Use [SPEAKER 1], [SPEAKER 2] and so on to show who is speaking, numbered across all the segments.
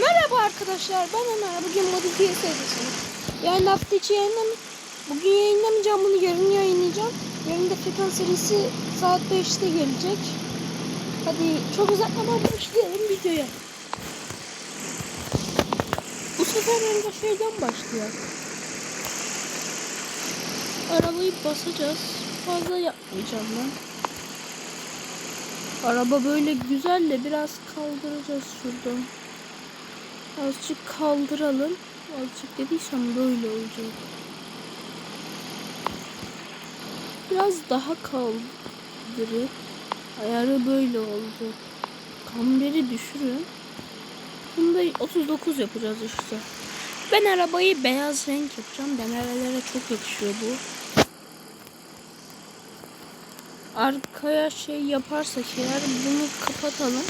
[SPEAKER 1] Merhaba arkadaşlar ben Ömer. Bugün modifiye serisini. Yani hafta içi yayınlam Bugün yayınlamayacağım bunu yarın yayınlayacağım. Yarın da Fekan serisi saat 5'te gelecek. Hadi çok uzatmadan başlayalım videoya. Bu sefer önce şeyden başlıyor. Arabayı basacağız. Fazla yapmayacağım ben. Araba böyle güzel de biraz kaldıracağız şuradan. Azıcık kaldıralım. Azıcık dediysem böyle olacak. Biraz daha kaldırıp ayarı böyle oldu. Kamberi düşürün. Bunu da 39 yapacağız işte. Ben arabayı beyaz renk yapacağım. Demirlere çok yakışıyor bu. Arkaya şey yaparsak eğer bunu kapatalım.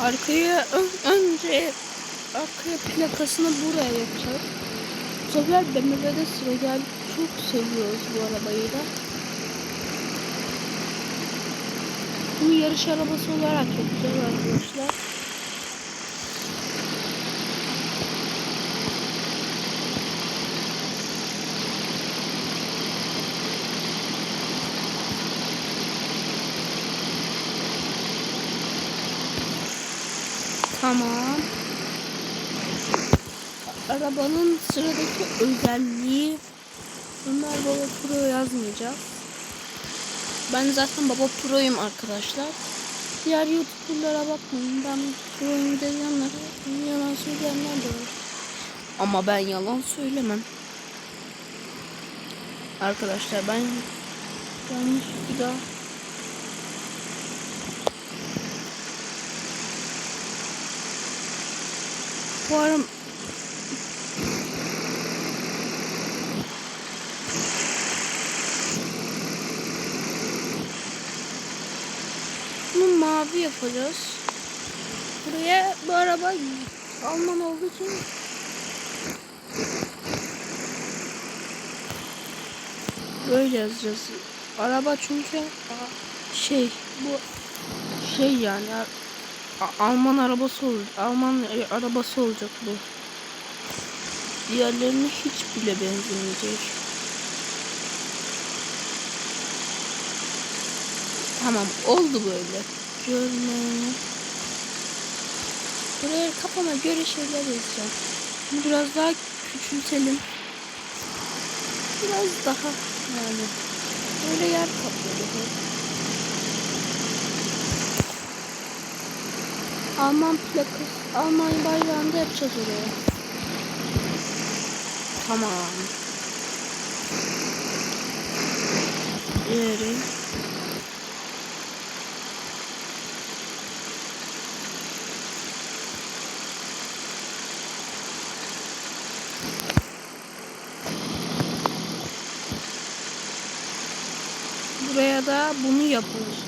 [SPEAKER 1] Arkaya ön- önce arkaya plakasını buraya yapacağız. Sefer BMW'de sıra geldi. Çok seviyoruz bu arabayı da. Bunu yarış arabası olarak yapacağız arkadaşlar. Tamam. Arabanın sıradaki özelliği Ömer Baba Pro yazmayacağız. Ben zaten Baba Pro'yum arkadaşlar. Diğer YouTuber'lara bakmayın. Ben Pro'yum diyenler yalan söyleyenler de var. Ama ben yalan söylemem. Arkadaşlar ben yanlış bir daha Bu Mavi yapacağız. Buraya bu araba Alman olduğu için böyle yazacağız. Araba çünkü şey bu şey yani Alman arabası olacak. Alman e, arabası olacak bu. Diğerlerine hiç bile benzemeyecek. Tamam oldu böyle. Görme. Buraya kafama göre şeyler yazacağım. Bunu biraz daha küçültelim. Biraz daha yani. Böyle yer kapladı. Alman plakası, Alman bayrağını da yapacağız oraya. Tamam. Diğeri. Buraya da bunu yapıyoruz.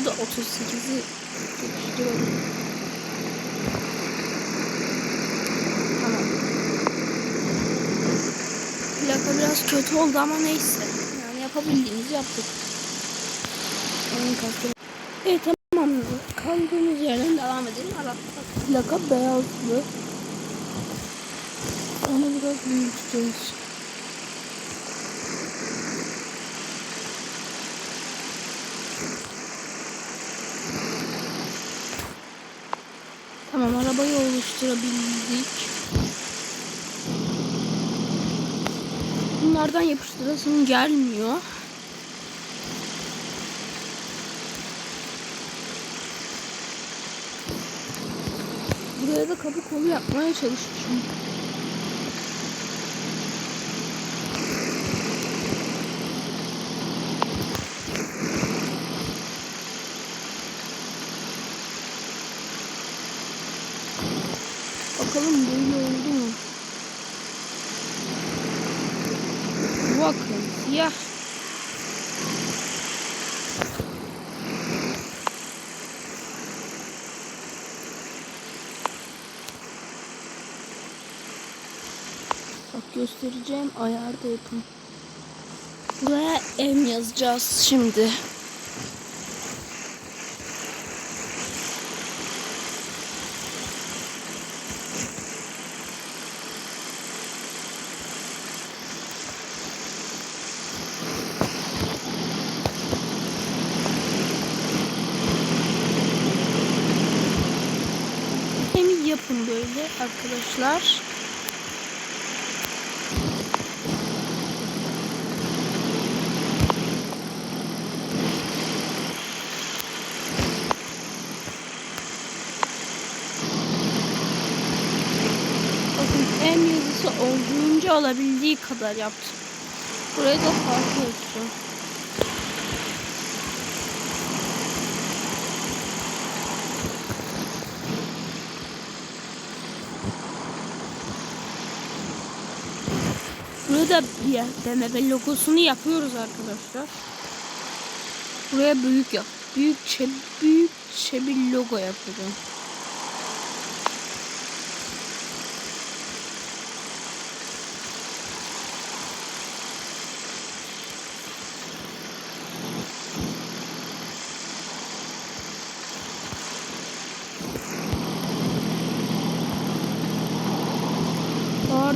[SPEAKER 1] Burayı da 38'i tutuşturalım. Tamam. Plaka biraz kötü oldu ama neyse. Yani yapabildiğimizi yaptık. Evet tamam. Kaldığımız yerden devam edelim. Araba plaka beyazlı. Onu biraz büyüteceğiz. bombayı oluşturabildik. Bunlardan yapıştırasım gelmiyor. Buraya da kapı kolu yapmaya çalışacağım. Bak göstereceğim ayarda yapın. Buraya M yazacağız şimdi. Yapın böyle arkadaşlar. Bakın M yazısı olduğunca olabildiği kadar yaptım. Burayı da farklı olsun. Burada bir BMW logosunu yapıyoruz arkadaşlar. Buraya büyük yap. Büyükçe büyükçe bir logo yapacağım.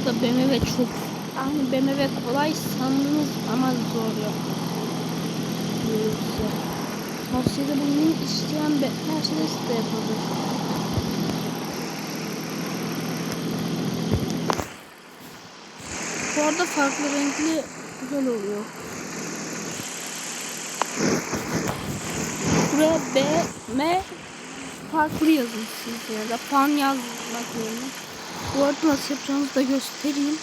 [SPEAKER 1] Arada BMW çok yani BMW kolay sandınız ama zor. Neyse. Tavsiyede bulunmayı isteyen Mercedes de yapabilir. Bu arada farklı renkli güzel oluyor. Buraya B, M farklı yazın siz ya da fan yazmak yerine. Bu arada nasıl yapacağınızı da göstereyim.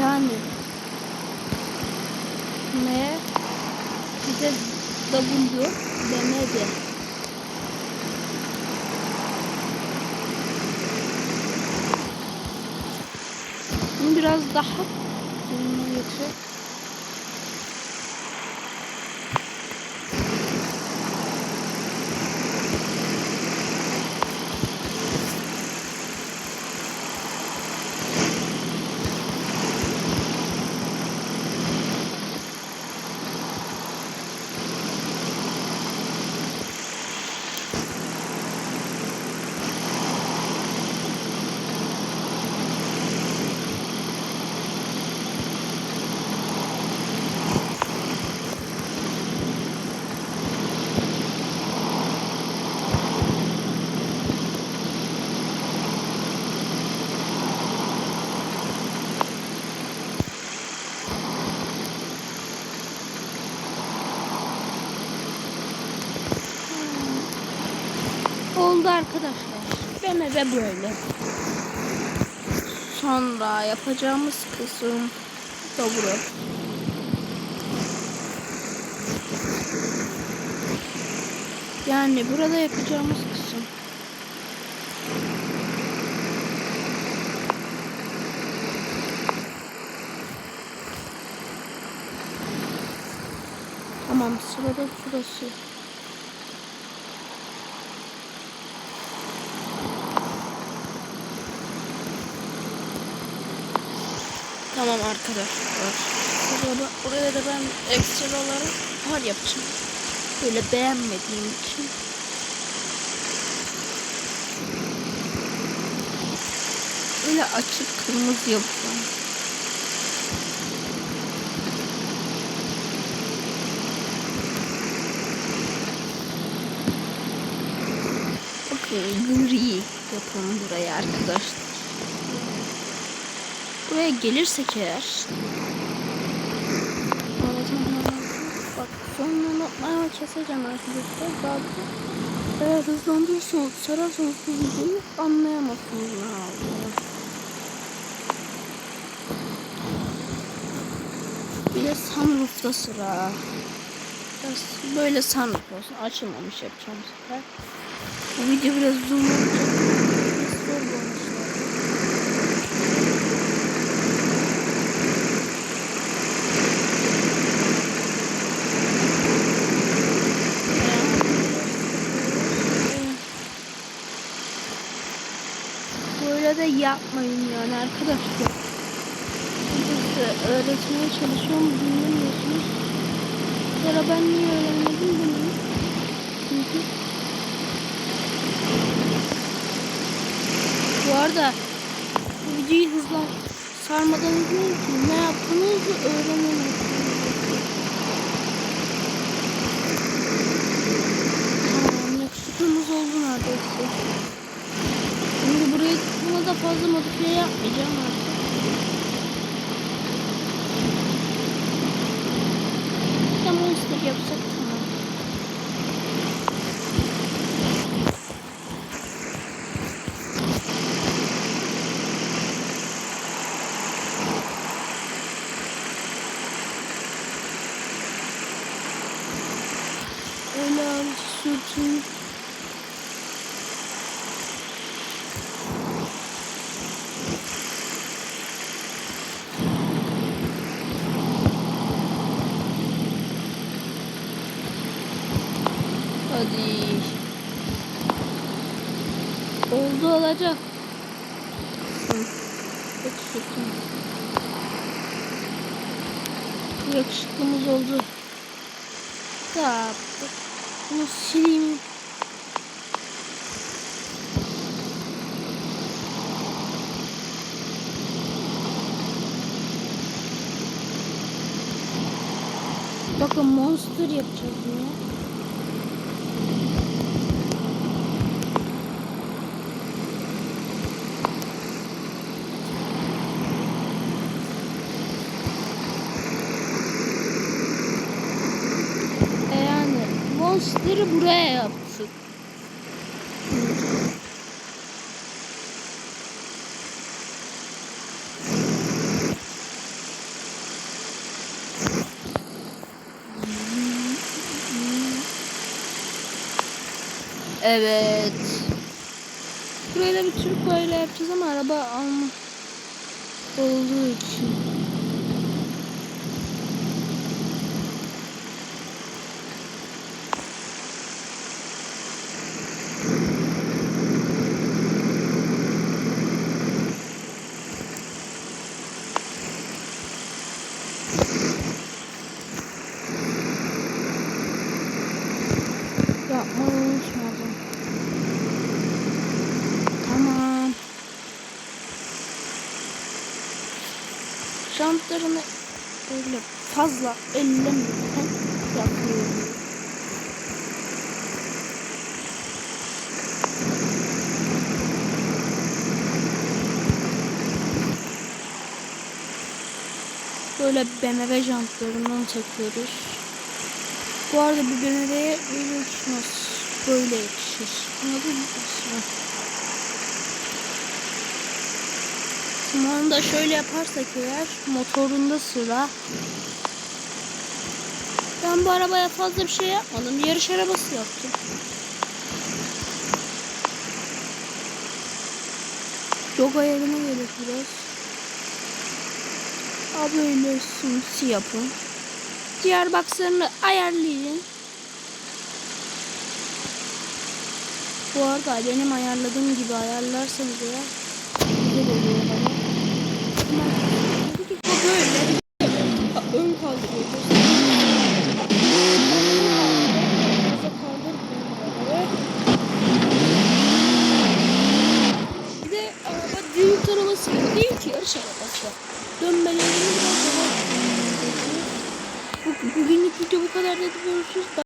[SPEAKER 1] Yani M bir de W demedi. Bunu biraz daha yanına Oldu arkadaşlar. BMW böyle. Sonra yapacağımız kısım da. Yani burada yapacağımız kısım. Tamam sırada şurası. Tamam arkadaşlar. Burada, buraya da ben ekstra olarak far yapacağım. Böyle beğenmediğim için. Böyle açık kırmızı yapacağım. Bakın gri yapalım buraya arkadaşlar. Buraya gelirsek eğer onu unutmaya keseceğim arkadaşlar. Zaten eğer hızlandırırsanız, sararsanız bu videoyu anlayamazsınız ne olduğunu. Bir de sunroof'ta sıra. Biraz Böyle sunroof olsun. Açılmamış yapacağım bu sefer. Bu video biraz uzun olacak. Zor bu De yapmayın yani arkadaşlar. Size öğretmeye çalışıyorum dinlemiyorsunuz. Sonra ben niye öğrenmedim demeyin. Çünkü bu arada bu videoyu hızla sarmadan izleyin ki ne yaptığınızı öğrenemezsiniz. Tamam yakışıklımız oldu neredeyse. Şimdi burayı buna da fazla modifiye yapmayacağım artık. De monster yapsak tamam. Öyle abi sürtün. Hadi. Oldu olacak. Hı. Yakışıklı. Yakışıklımız oldu. Tamam. Bunu sileyim. Bakın monster yapacağız bunu. E yani monster'ı buraya yaptık. Evet. Burayı da bir Türk böyle yapacağız ama araba alma olduğu için. Jantlarını böyle fazla ellemeden yapıyorum. Böyle BMW jantlarından takıyoruz. Bu arada bu BMW'ye böyle yakışmaz. Böyle yakışır. Anladın mı? Şimdi da şöyle yaparsak eğer motorunda sıra. Ben bu arabaya fazla bir şey yapmadım. Yarış arabası yaptım. Çok ayarına gerek biraz. Böyle simsi yapın. Diğer boxlarını ayarlayın. Bu arada benim ayarladığım gibi ayarlarsanız eğer güzel oluyor bana. Bu böyle. Ön kaldırıyoruz. Bir de araba. Dönmelerini biraz daha Bu- Bugünlük video bu kadar dedi. Görüşürüz.